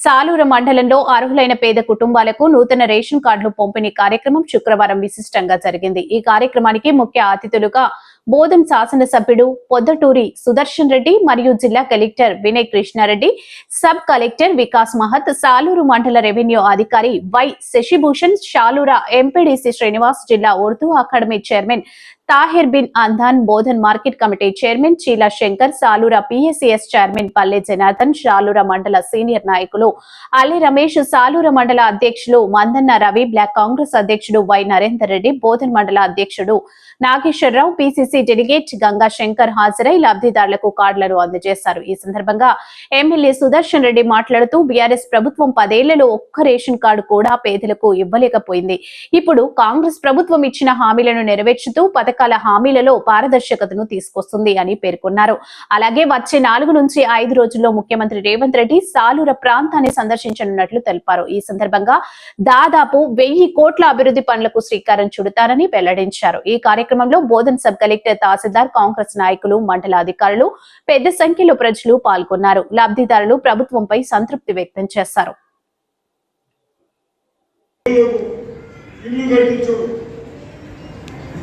సాలూరు మండలంలో అర్హులైన పేద కుటుంబాలకు నూతన రేషన్ కార్డులు పంపిణీ కార్యక్రమం శుక్రవారం విశిష్టంగా జరిగింది. ఈ కార్యక్రమానికి ముఖ్య అతిథులుగా బోధన్ శాసనసభ్యుడు పొద్దటూరి సుదర్శన్ రెడ్డి మరియు జిల్లా collector Vinay Krishnareddy sub collector Vikas Mahat Saluru మండల రెవెన్యూ అధికారి వై శశిభూషణ్ షాలూర ఎంపీడీసీ శ్రీనివాస్ జిల్లా Urdu academy chairman Tahir bin Andhan Bodhan market committee chairman Cheela Shankar Salura PSCS chairman Palle Janardhan Salura మండల సీనియర్ నాయకులు అలీ రమేష్ సాలూర మండల అధ్యక్షులు మందన్న రవి బ్లాక్ కాంగ్రెస్ అధ్యక్షుడు why Narender Reddy Bodhan మండల అధ్యక్షుడు నాగేశ్వరరావు పిసిసి డెలిగేట్ గంగా శంకర్ హాజరై లబ్ధిదారులకు కార్డులను అందజేశారు. ఈ సందర్భంగా ఎమ్మెల్యే సుదర్శన్ రెడ్డి మాట్లాడుతూ బీఆర్ఎస్ ప్రభుత్వం పదేళ్ళలో ఒక్క రేషన్ కార్డు కూడా పేదలకు ఇవ్వలేకపోయింది. ఇప్పుడు కాంగ్రెస్ ప్రభుత్వం ఇచ్చిన హామీలను నెరవేర్చుతూ పథకం రకాల హామీలలో పారదర్శకతను తీసుకొస్తుంది అని పేర్కొన్నారు. అలాగే వచ్చే నాలుగు నుంచి ఐదు రోజుల్లో ముఖ్యమంత్రి రేవంత్ రెడ్డి సాలూర ప్రాంతాన్ని సందర్శించనున్నట్లు తెలిపారు. ఈ సందర్భంగా దాదాపు వెయ్యి కోట్ల అభివృద్ధి పనులకు శ్రీకారం చుడతారని వెల్లడించారు. ఈ కార్యక్రమంలో Bodhan sub collector tahsildar Congress నాయకులు మండల అధికారులు పెద్ద సంఖ్యలో ప్రజలు పాల్గొన్నారు. లబ్ధిదారులు ప్రభుత్వంపై సంతృప్తి వ్యక్తం చేశారు. ఇల్లు కట్టించు.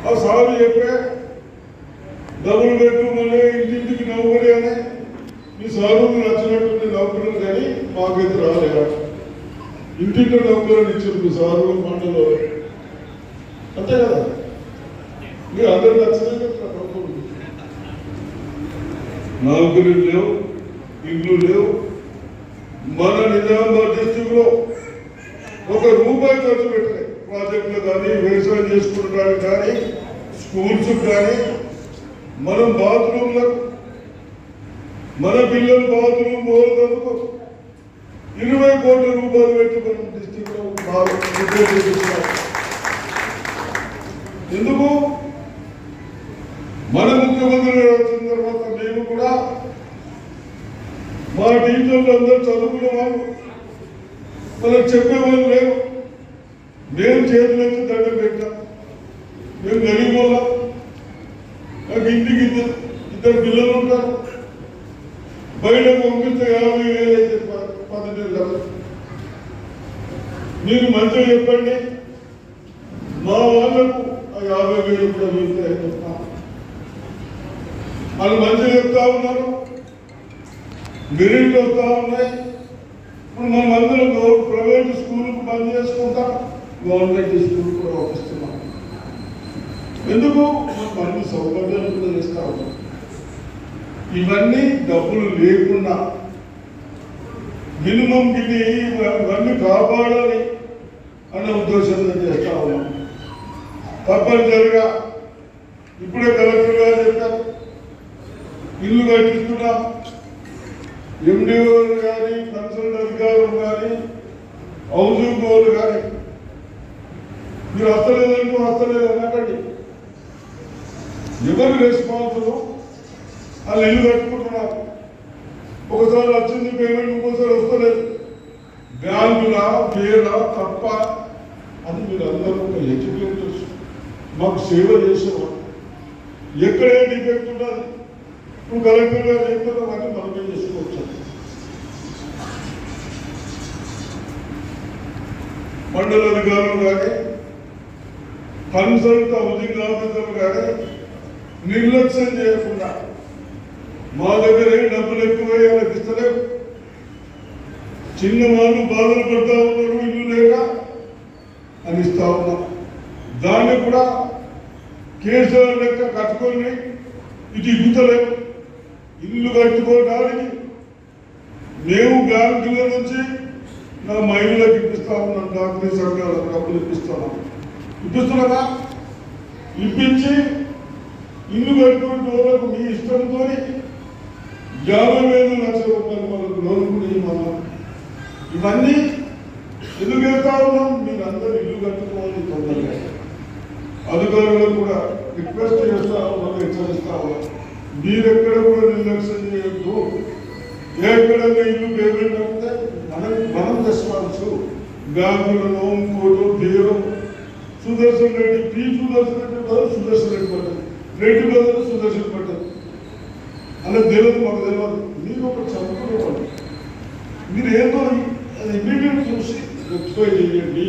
ఆ సారు చెప్పే డబుల్ బెడ్రూమ్ అనే ఇంటింటికి నౌకరి అని మీ సారు నచ్చినటువంటి నౌకరులు కానీ మాకైతే రాలేదా ఇంటింటి నవ్వుకొని ఇచ్చారు మీ సారు మండలో? అంతే కదా? మీరు అందరు నచ్చినట్టు నౌకరీలు లేవు ఇల్లు లేవు. మన నిజామాబాద్ డిస్టిక్లో ఒక రూపాయి ఖర్చు పెట్టలే. ప్రాజెక్టులు కానీ వ్యవసాయం చేసుకుంటానికి కానీ స్కూల్స్ కానీ మనం బాత్రూమ్లకు మన పిల్లలు బాత్రూమ్ పోలకు ఇరవై కోట్ల రూపాయలు పెట్టి మనం డిస్టిక్లో ఎందుకు? మన ముఖ్యమంత్రి వచ్చిన తర్వాత మేము కూడా మా టీచర్లు అందరూ చదువుకున్న వాళ్ళు. మనం చెప్పేవాళ్ళు లేవు. మేము చేతులెత్తి దండం పెట్టాం. నేను గరీబ్ నాకు ఇంటికి ఇద్దరు ఇద్దరు పిల్లలు ఉంటారు. బయట పంపిస్తే యాభై వేలు అయితే ప- పద్ధతి కదా మీరు మంచిగా చెప్పండి. మా వాళ్ళకు ఆ యాభై వేలు కూడా వెళ్తాయి వాళ్ళు మంచిగా చెప్తా ఉన్నారు. మెరిట్ వస్తూ ఉన్నాయి. ఇప్పుడు మనం అందరం ప్రైవేట్ స్కూల్కి బంద్ చేసుకుంటాం. గవర్నమెంట్ స్కూల్ కూడా వస్తుంది ఎందుకు? మనకు సౌకర్యాలు కూడా చేస్తా ఇవన్నీ డబ్బులు లేకుండా మినిమం ఇది ఇవన్నీ కాపాడాలి అనే ఉద్దేశంతో చేస్తూ ఉన్నాం. తప్పనిసరిగా ఇప్పుడే కలెక్టర్ గారు చెప్పారు. ఇల్లు కట్టిస్తున్నాం ఎండిఓ కానీ కన్సల్టెంట్ గారు కానీ హౌసింగ్ బోర్డు కానీ మీరు వస్తలేదంటూ వస్తలేదు అనకండి. ఎవరు రెస్పాన్సిబుల్ వాళ్ళు ఇల్లు కట్టుకుంటున్నారు. ఒకసారి వచ్చింది పేమెంట్ ఇంకోసారి వస్తలేదు. బ్యాంకుల పేరా తప్ప అది మీరు అందరూ ఒక ఎడ్యుకేటర్స్ మాకు సేవ చేసేవారు ఎక్కడే డిఫెక్ట్ ఉండాలి? నువ్వు కలెక్టర్ గారు చెప్తారు అవన్నీ మనమే చేసుకోవచ్చు. మండల అధికారులు కానీ కన్సల్ట్ హౌసింగ్ ఆఫీసర్ కానీ నిర్లక్ష్యం చేయకుండా మా దగ్గర ఏం డబ్బులు ఎక్కువ వాళ్ళకి ఇస్తలేవు. చిన్న వాళ్ళు బాధలు పడతా ఉన్నారు ఇల్లు లేక అని ఇస్తా ఉన్నాం. దాన్ని కూడా కేసీఆర్ లెక్క కట్టుకొని ఇది ఇగ్గుతలేము ఇల్లు కట్టుకోవడానికి మేము బ్యాంకుల నుంచి నా మహిళలకు ఇప్పిస్తా ఉన్నాం డాక్టరీ సంఘాలకు డబ్బులు ఇప్పిస్తున్నాం ఇప్పిస్తున్నామా ఇప్పించి ఇల్లు కట్టుకునే వాళ్ళకు మీ ఇష్టంతో యాభై వేలు లక్షల రూపాయలు మనకు లోన్ కూడా ఇవన్నీ ఎందుకు వెళ్తా ఉన్నాం? మీరు అందరూ ఇల్లు కట్టుకోవాలి తొందరగా. అధికారులకు కూడా రిక్వెస్ట్ చేస్తా ఉన్నాం హెచ్చరిస్తా ఉన్నాం మీరెక్కడ కూడా నిర్లక్ష్యం చేయొద్దు. ఎక్కడైనా ఇల్లు పేమెంట్ అంటే మనం మనం రెస్పాన్స్ బ్యాంకులలో ఇంకోటో తీరం సుదర్శన్ రెడ్డి పి సుదర్శన్ రెడ్డి సుదర్శన్ రెడ్డి రెడ్డి బదులు సుదర్శన్ పడ్డది అలా తెలియదు మాకు తెలియదు మీరు ఒక చదువుకునేవాళ్ళు మీరు ఏదో అది ఇమీడియట్ చూసి రెక్టిఫై చేయండి.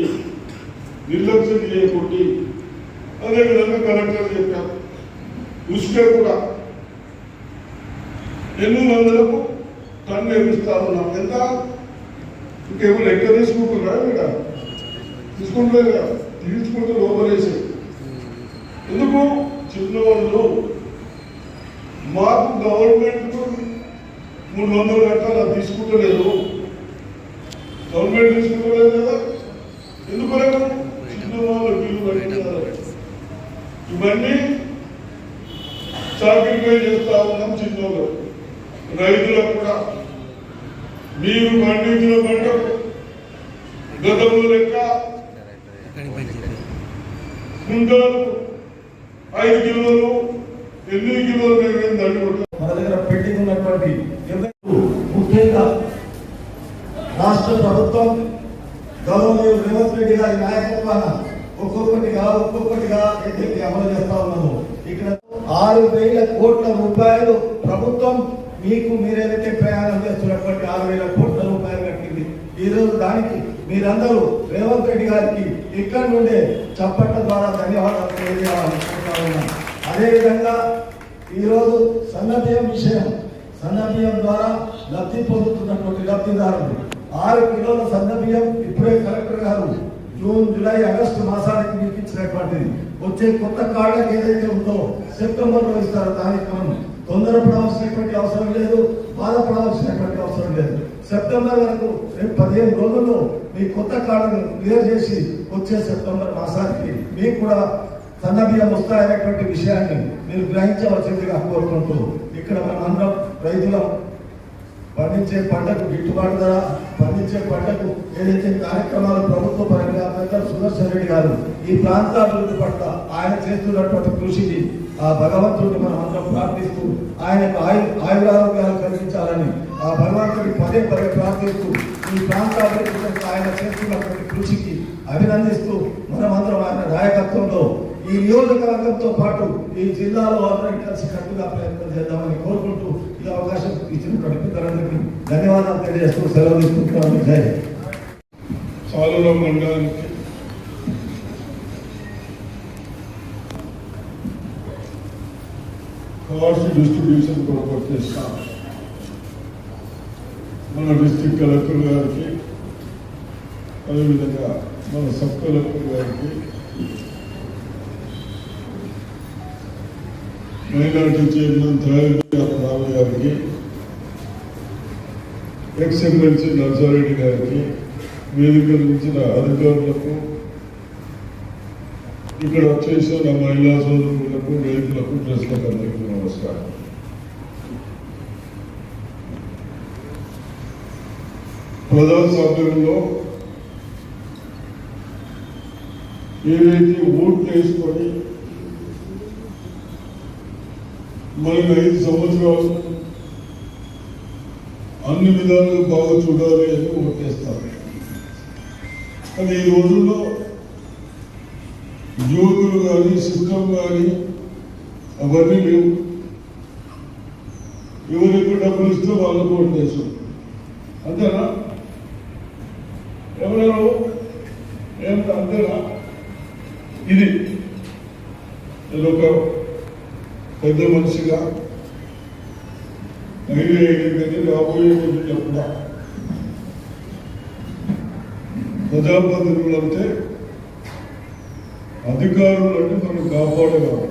నిర్లక్ష్యం చేయకండి. అదేవిధంగా కలెక్టర్ చెప్పారు. ఉసుక కూడా ఎనిమిది వందలకు టన్ను ఎదురుస్తా ఉన్నాం ఎంత? ఇంకేమో లెక్క తీసుకుంటున్నారా ఇక్కడ తీసుకుంటలేదు కదా. తీసుకుంటే లోపలేసి ఎందుకు? చిన్నవాళ్ళు మాకు గవర్నమెంట్ మూడు వందలు కట్టాలి అది తీసుకుంటలేదు. గవర్నమెంట్ తీసుకుంటలేదు కదా? ఎందుకు చిన్నవాళ్ళు బిల్లు కట్టినారు ఇవన్నీ సాక్రిఫై చేస్తా ఉన్నాం చిన్నోళ్ళు. రైతులకు కూడా. మీరు పండించిన పంటకు గతంలో లెక్క. కుంటాలు ఐదు కిలోలు ఎనిమిది కిలోలు మేము దండి కొట్టాం మన దగ్గర పెండింగ్ ఉన్నటువంటి నిర్ణయాలు ముఖ్యంగా రాష్ట్ర ప్రభుత్వం గవర్నర్ రేవంత్ రెడ్డి గారి నాయకత్వాన ఒక్కొక్కటిగా ఒక్కొక్కటిగా ఎన్నికలు అమలు చేస్తా ఉన్నాము. ఇక్కడ ఆరు వేల కోట్ల రూపాయలు ప్రభుత్వం మీకు మీరేదైతే ప్రయాణం చేస్తున్నటువంటి ఆరు వేల కోట్ల రూపాయలు కట్టింది. ఈ రోజు దానికి మీరందరూ రేవంత్ రెడ్డి గారికి ఇక్కడ నుండే చప్పట్ల ద్వారా ధన్యవాదాలు తెలియజేయాలనుకుంటా ఉన్నాను అదేవిధంగా ఈరోజు సన్నబియ్యం విషయం సన్నబియ్యం ద్వారా లబ్ధి పొందుతున్నటువంటి లబ్ధిదారులు ఆరు కిలోల సన్నబియ్యం ఇప్పుడే కలెక్టర్ గారు జూన్ జూలై ఆగస్టు మాసానికి మీకు ఇచ్చినటువంటిది. వచ్చే కొత్త కార్డులకు ఏదైతే ఉందో సెప్టెంబర్లో ఇస్తారు. దానికి మనం తొందరపడవలసినటువంటి అవసరం లేదు బాధపడవలసినటువంటి అవసరం లేదు. సెప్టెంబర్ వరకు రేపు పదిహేను రోజుల్లో మీ కొత్త కార్డును క్లియర్ చేసి వచ్చే సెప్టెంబర్ మాసానికి మీకు కూడా సన్నబియ్యం వస్తాయనేటువంటి విషయాన్ని మీరు గ్రహించవలసిందిగా కోరుకుంటూ ఇక్కడ మనం అందరం రైతులం పండించే పంటకు గిట్టుబాటు ధర పండించే పంటకు ఏదైతే కార్యక్రమాలు ప్రభుత్వ పరంగా పెద్దలు సుదర్శన్ రెడ్డి గారు ఈ ప్రాంతాభివృద్ధి పట్ల ఆయన చేస్తున్నటువంటి కృషికి ఆ భగవంతుడిని మనం అందరం ప్రార్థిస్తూ ఆయనకు ఆయు ఆయురారోగ్యాలు కలిగించాలని ఆ భగవంతుడి పదే పదే ప్రార్థిస్తూ ఈ ప్రాంతాభివృద్ధి పట్ల ఆయన చేస్తున్నటువంటి కృషికి అభినందిస్తూ మనమందరం ఆయన నాయకత్వంలో ఈ నియోజకవర్గంతో పాటు ఈ జిల్లాలో అందరం కలిసి కట్టుగా ప్రయత్నం చేద్దామని కోరుకుంటూ ఈ అవకాశం ఇచ్చినటువంటి పెద్దలందరికీ ధన్యవాదాలు తెలియజేస్తూ సెలవు తీసుకుంటున్నాను జై హింద్. సాలుల మండలానికి కార్డ్స్ డిస్ట్రిబ్యూషన్ ప్రాపర్ చేస్తాం మన డిస్ట్రిక్ట్ కలెక్టర్ గారికి అదేవిధంగా మన సబ్ కలెక్టర్ గారికి మైనార్టీ చైర్మన్ త్రాయి రావు గారికి ఎక్స్ ఎమ్మెల్సీ నర్సారెడ్డి గారికి వేదిక నుంచిన అధికారులకు ఇక్కడ వచ్చేసిన మహిళా సోదరులకు రైతులకు ప్రెస్లకు అందరికీ నమస్కారం. ప్రజాస్వామ్యంలో ఏదైతే ఓట్లు వేసుకొని మనకి ఐదు సంవత్సరాలు అన్ని విధాలుగా బాగా చూడాలి అని ఓటేస్తారు కానీ ఈ రోజుల్లో యువకులు కానీ సిస్టమ్ కానీ అవన్నీ లేవు. ఎవరికి డబ్బులు ఇస్తే వాళ్ళకు ఓటేసాం అంతేనా? ఎవరెవరు? ఏమిటా అంతేనా? ఇది. నేను ఒక పెద్ద మనిషిగా ఐడియా ఏంటంటే రాబోయే రోజుల్లో కూడా ప్రజాప్రతినిధులు అంటే అధికారులు అంటే మనం కాపాడేవారు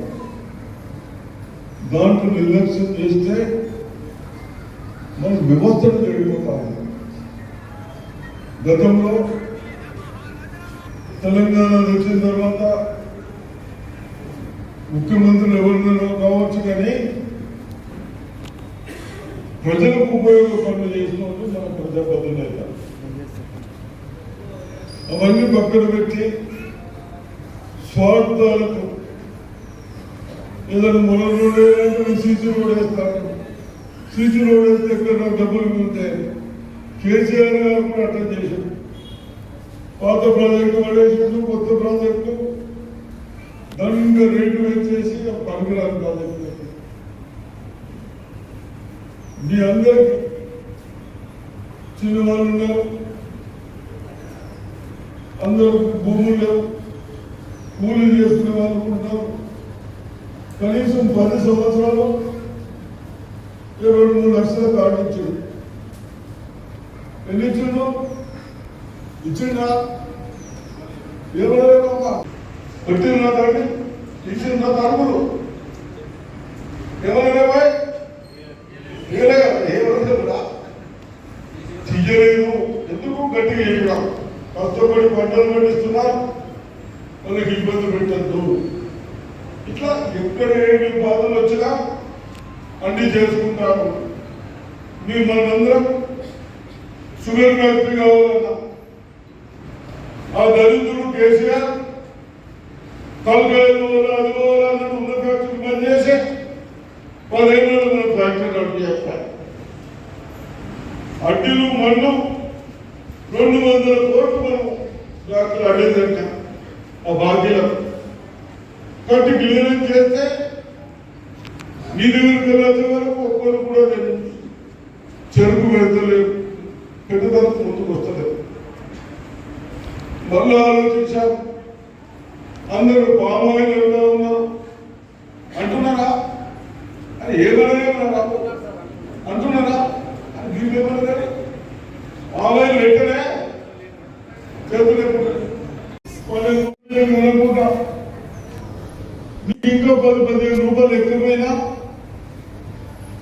దాంట్లో నిర్లక్ష్యం చేస్తే మన వ్యవస్థను జరిగిపోతాము గతంలో తెలంగాణ వచ్చిన తర్వాత ముఖ్యమంత్రులు ఎవరినైనా కావచ్చు కానీ ప్రజలకు ఉపయోగ పనులు చేసినట్టు మన ప్రజాప్రతినిధి అవన్నీ పక్కన పెట్టి స్వార్థాలకు ఏదైనా మొదల రోడ్ వేయాలంటే సీసీ రోడ్ వేస్తారు. సీసీ రోడ్ వేస్తే ఎక్కడ డబ్బులు ఉంటాయి? కేసీఆర్ గారు కూడా అటెండ్ చేశారు. పాత ప్రాజెక్టు పడేసాడు కొత్త ప్రాజెక్టు. దంగా రేటు వచ్చేసి ఆ పనికిరాని మీ అందరికి చిన్నవాళ్ళు ఉన్నారు. అందరూ భూములు లేవు. కూలీలు చేసుకునే వాళ్ళు ఉంటారు కనీసం పది సంవత్సరాలు ఇరవై మూడు లక్షలు దాటించాడు ఎన్ని ఇచ్చిండు ఇచ్చిండా ఒక పెట్టిన దాన్ని ఇచ్చిన తరములు ఎవరైనా పోయి? ఏమైనా తీయలేదు. ఎందుకు గట్టిగా చేయడం కష్టపడి పంటలు పండిస్తున్నారు. వాళ్ళకి ఇబ్బంది పెట్టద్దు. ఇట్లా ఎక్కడ ఏమి బాధలు వచ్చినా అన్ని చేసుకుంటాము మీరు మనందరం షుగర్ ఫ్యాక్టరీ కావాలన్నా. ఆ దళితుడు కేసీఆర్ తలకాయ పోవాలా అది అన్నట్టు ఉన్న ఫ్యాక్టరీ బంద్ చేసి మన ఫ్యాక్టరీ రద్దు చేస్తారు అడ్డీలు మన్ను రెండు వందల కోట్లు మనం డాక్టర్ ఆ బాధ్యులకు కాబట్టి క్లియరెన్స్ చేస్తే మీ వెళ్ళే వరకు ఒక్కరు కూడా చెరుకు పెడతలేవు పెద్దదానికి ముందుకు వస్తలేదు. మళ్ళీ ఆలోచించాం అందరూ పామాయిల్ ఎలా ఉన్నారు. అంటున్నారా? అని ఏమన్నా అంటున్నారా? అని వీళ్ళు ఏమన్నా కానీ పామాయిల్ వెంటనే చేతులు అనుకుంటా మీకు ఇంకా పది పదిహేను రూపాయలు ఎక్కువైనా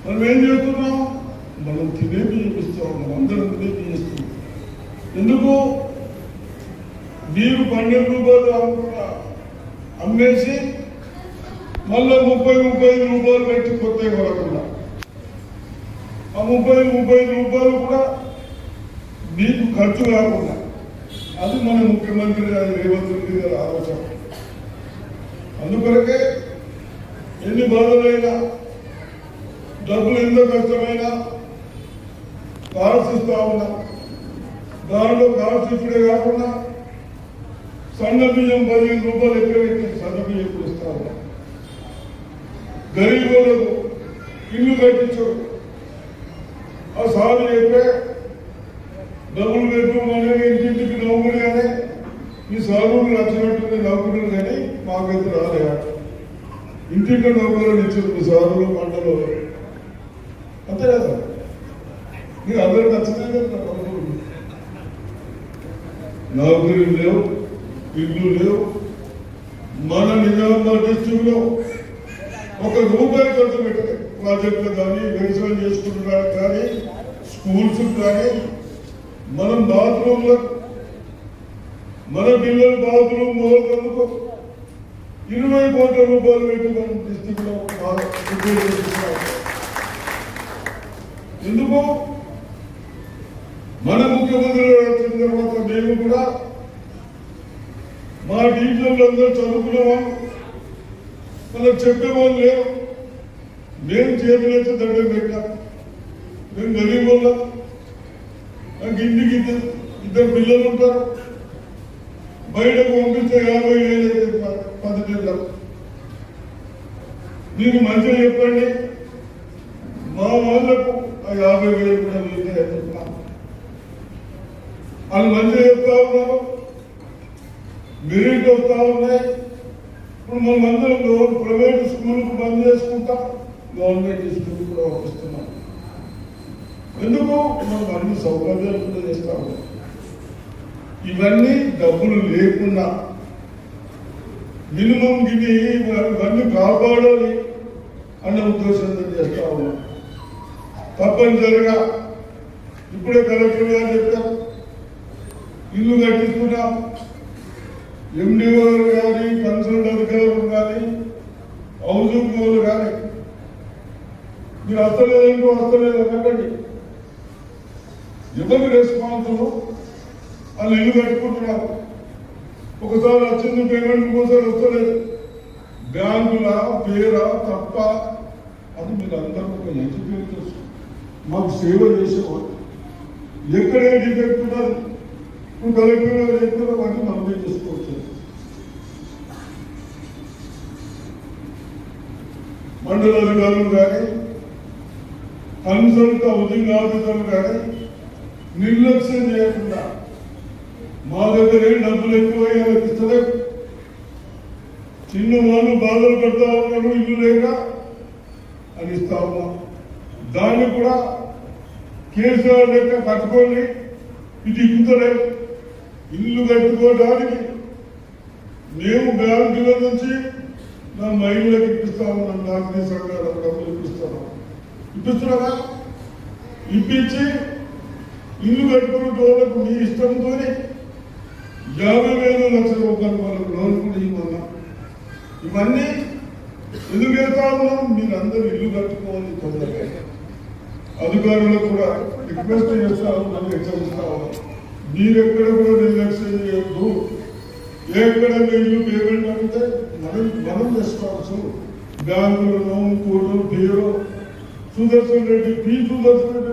మనం ఏం చేస్తున్నాం మనం తినే బియ్యం ఇస్తాం మనం అందరం తినే బియ్యం ఇస్తున్నాం ఎందుకు మీరు పన్నెండు రూపాయలు అమ్ముకున్నా అమ్మేసి మళ్ళీ ముప్పై ముప్పై ఐదు రూపాయలు పెట్టి కొత్త కొనకుండా ఆ ముప్పై ముప్పై ఐదు రూపాయలు కూడా మీకు ఖర్చు కాకుండా అది మన ముఖ్యమంత్రి గారి రేవంత్ రెడ్డి గారి ఆలోచన. అందుకొరకే ఎన్ని బాధలైనా డబ్బులు ఎంత కష్టమైనా కార్డ్స్ ఉన్నా. దానిలో కాలశిష్యుడే కాకుండా సన్న బియ్యం పదిహేను రూపాయలు ఎక్కువ సన్న బియ్యం ఇస్తా ఉన్నా. గరీబులకు ఇల్లు కట్టించు ఆ సాగు చెప్పే డబ్బులు బెడ్రూమ్ ఇంటింటికి నవ్వుకుని కానీ ఈ సాగులు నచ్చినట్టు నవ్వుకున్నారు కానీ మాకైతే రాలే. ఇంటింటి నవ్వులను ఇచ్చారు సాగులు పంటలు. అంతే కదా? మీరు అందరూ నచ్చితే కదా నౌకరీలు లేవు ఇల్లు లేవు. మన నిజామాబాద్ డిస్ట్రిక్ట్లో ఒక రూపాయి ఖర్చు పెట్టలేదు. ప్రాజెక్టులు కానీ వ్యవసాయం చేసుకుంటున్నారు కానీ స్కూల్స్ కానీ మనం బాత్రూంలో మన పిల్లలు బాత్రూమ్ మోకందుకు ఇరవై కోట్ల రూపాయలు పెట్టి మనం డిస్టిక్లో ఎందుకు? మన ముఖ్యమంత్రి వచ్చిన తర్వాత మేము కూడా మా టీచర్లు అందరూ చదువుకునేవాళ్ళు. మనకు చెప్పేవాళ్ళు లేరు మేము చేతులెత్తి దండం పెట్టాం మేము గరీబ్ వాళ్ళం నాకు ఇంటికి ఇద్దరు ఇద్దరు పిల్లలు ఉంటారు. బయటకు పంపిస్తే యాభై వేలు పద్ధతి ప- మీరు మంచిగా చెప్పండి. మా వాళ్ళకు ఆ యాభై వేలు కూడా మీకే వాళ్ళు మంచిగా చెప్తా ఉన్నారు. మెరిట్ వస్తా ఉన్నాయి. ఇప్పుడు మనం అందరం ప్రైవేట్ స్కూల్కి బంద్ చేసుకుంటాం. గవర్నమెంట్ స్కూల్ కూడా పంపిస్తున్నాం ఎందుకు? మనం అన్ని సౌకర్యాలు కూడా చేస్తా ఉన్నాం ఇవన్నీ డబ్బులు లేకుండా. మినిమం ఇవి ఇవన్నీ కాపాడాలి అన్న ఉద్దేశంతో చేస్తా ఉన్నాం తప్పనిసరిగా ఇప్పుడే కలెక్టర్ గారు చెప్పారు. ఇల్లు కట్టిస్తున్నాం ఎండిఓ కానీ కన్సల్టర్ అధికారులు కానీ హౌసింగ్ వాళ్ళు కానీ. మీరు వస్తలేదంటూ వస్తలేదు అనకండి ఎవరు రెస్పాన్సిబుల్ వాళ్ళు ఇల్లు కట్టుకుంటున్నారు. ఒకసారి వచ్చింది పేమెంట్ ఇంకోసారి వస్తలేదు. బ్యాంకుల పేరా తప్ప? అది మీరు అందరూ ఒక ఎడ్యుకేటర్స్ మాకు సేవ చేసేవాళ్ళు. ఎక్కడే డిఫెక్ట్ ఉన్నది ఇప్పుడు కలెక్టర్ గారు చెప్తున్నా వాటిని మనమే చేసుకోవచ్చు. మండల అధికారులు కానీ కన్సల్ట్ హౌసింగ్ ఆఫీసర్లు కానీ నిర్లక్ష్యం చేయకుండా మా దగ్గర ఏం డబ్బులు ఎక్కువ వాళ్ళకి చిన్న వాళ్ళు బాధలు పడతా ఉన్నారు ఇల్లు లేక అని ఇస్తా ఉన్నాం. దాన్ని కూడా కేసీఆర్ లెక్క కట్టుకోండి ఇది ఇక్కుతలేవు ఇల్లు కట్టుకోవడానికి మేము బ్యాంకుల నుంచి నా మహిళలకు ఇప్పిస్తా ఉన్నాం నాలుగు సంఘాలకు డబ్బులు ఇప్పిస్తాను ఇప్పిస్తున్నారా? ఇప్పించి ఇల్లు కట్టుకున్న వాళ్ళకు మీ ఇష్టంతో యాభై వేల లక్షల రూపాయలు వాళ్ళకు లోన్ కూడా ఇవ్వమన్నా ఇవన్నీ ఎందుకు వెళ్తా ఉన్నాం మీరందరూ ఇల్లు కట్టుకోవాలి తొందరగా. అధికారులకు కూడా రిక్వెస్ట్ చేస్తా ఉన్నాం హెచ్చరిస్తా ఉన్నాం మీరు కూడా నిర్లక్ష్యం చేయొద్దు. ఎక్కడ మీరు పేమెంట్ అంటే మనం మనం చేసుకోవచ్చు బ్యాంకులను కోర్టు బీరో సుదర్శన్ రెడ్డి పి సుదర్శన్ రెడ్డి